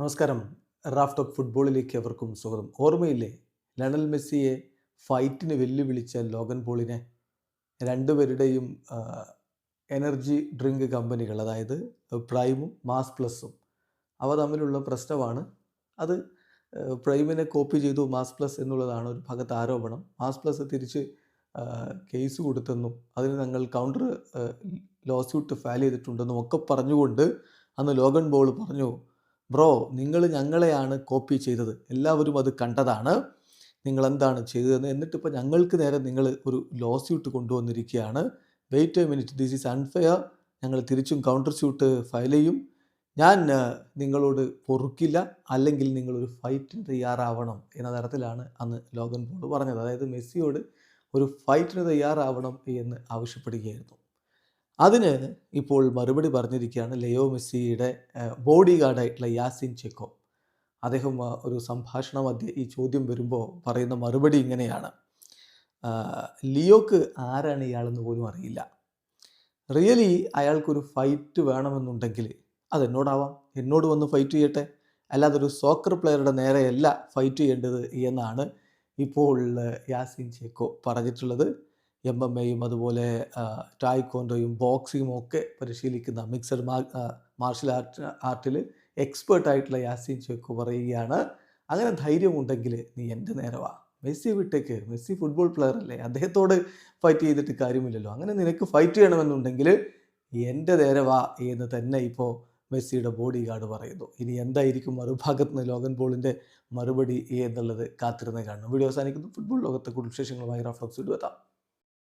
നമസ്കാരം. Raf talk ഫുട്ബോളിലേക്ക് അവർക്കും സ്വാഗതം. ഓർമ്മയില്ലേ? ലണൽ മെസ്സിയെ ഫൈറ്റിന് വെല്ലുവിളിച്ച ലോഗൻ പോളിനെ രണ്ടുപേരുടെയും എനർജി ഡ്രിങ്ക് കമ്പനികൾ അതായത് പ്രൈമും മാസ് പ്ലസും അവ തമ്മിലുള്ള പ്രശ്നമാണ്. അത് പ്രൈമിനെ കോപ്പി ചെയ്തു മാസ് പ്ലസ് എന്നുള്ളതാണ് ഒരു ഭാഗത്ത് ആരോപണം. മാസ് പ്ലസ് തിരിച്ച് കേസ് കൊടുത്തെന്നും അതിന് ഞങ്ങൾ കൗണ്ടർ ലോസ്യൂട്ട് ഫയൽ ചെയ്തിട്ടുണ്ടെന്നും ഒക്കെ പറഞ്ഞുകൊണ്ട് അന്ന് ലോഗൻ ബോൾ പറഞ്ഞു ബ്രോ നിങ്ങൾ ഞങ്ങളെയാണ് കോപ്പി ചെയ്തത്. എല്ലാവരും അത് കണ്ടതാണ്. നിങ്ങൾ എന്താണ് ചെയ്തതെന്ന് എന്നിട്ടിപ്പോൾ ഞങ്ങൾക്ക് നേരെ നിങ്ങൾ ഒരു lawsuit കൊണ്ടുവന്നിരിക്കുകയാണ്. Wait a minute this is unfair ഞങ്ങൾ തിരിച്ചും കൗണ്ടർ സ്യൂട്ട് ഫയൽ ചെയ്യും. ഞാൻ നിങ്ങളോട് പൊറുക്കില്ല. അല്ലെങ്കിൽ നിങ്ങളൊരു ഫൈറ്റിന് തയ്യാറാവണം എന്ന തരത്തിലാണ് അന്ന് ലോഗൻ പോൾ പറഞ്ഞത്. അതായത് മെസ്സിയോട് ഒരു ഫൈറ്റിന് തയ്യാറാവണം എന്ന് ആവശ്യപ്പെടുകയായിരുന്നു. അതിന് ഇപ്പോൾ മറുപടി പറഞ്ഞിരിക്കുകയാണ് ലയോ മെസ്സിയുടെ ബോഡി ഗാർഡായിട്ടുള്ള യാസിൻ ചെക്കോ. അദ്ദേഹം ഒരു സംഭാഷണ മധ്യ ഈ ചോദ്യം വരുമ്പോൾ പറയുന്ന മറുപടി ഇങ്ങനെയാണ്. ലിയോക്ക് ആരാണ് ഇയാളെന്ന് പോലും അറിയില്ല. റിയലി അയാൾക്കൊരു ഫൈറ്റ് വേണമെന്നുണ്ടെങ്കിൽ അതെന്നോടാവാം? എന്നോട് വന്ന് ഫൈറ്റ് ചെയ്യട്ടെ? അല്ലാതെ ഒരു സോക്കർ പ്ലെയറുടെ നേരെയല്ല ഫൈറ്റ് ചെയ്യേണ്ടത് എന്നാണ് ഇപ്പോൾ യാസിൻ ചേക്കോ പറഞ്ഞിട്ടുള്ളത്. എം എം എയും അതുപോലെ ടായ്ക്കോണ്ടോയും ബോക്സിങ്ങും ഒക്കെ പരിശീലിക്കുന്ന മിക്സഡ് മാർഷൽ ആർട്ട് ആർട്ടിൽ എക്സ്പേർട്ടായിട്ടുള്ള യാസിൻ ചേക്കോ പറയുകയാണ് അങ്ങനെ ധൈര്യമുണ്ടെങ്കിൽ നീ എന്റെ നേരവാ. മെസ്സി വിട്ടേക്ക്. മെസ്സി ഫുട്ബോൾ പ്ലെയർ അല്ലേ. അദ്ദേഹത്തോട് ഫൈറ്റ് ചെയ്തിട്ട് കാര്യമില്ലല്ലോ. അങ്ങനെ നിനക്ക് ഫൈറ്റ് ചെയ്യണമെന്നുണ്ടെങ്കിൽ എന്റെ നേരവാ എന്ന് തന്നെ ഇപ്പോൾ മെസ്സിയുടെ ബോഡി ഗാർഡ് പറയുന്നു. ഇനി എന്തായിരിക്കും മറുഭാഗത്ത് നിന്ന് ലോകൻ പോളിന്റെ മറുപടി എന്നുള്ളത് കാത്തിരുന്ന് കാണണം. വീഡിയോ അവസാനിക്കുന്നു. ഫുട്ബോൾ ലോകത്തെ കൂടുതൽ വിശേഷങ്ങളുമായി റഫ്ലക്സ് ഇടുവെത്താം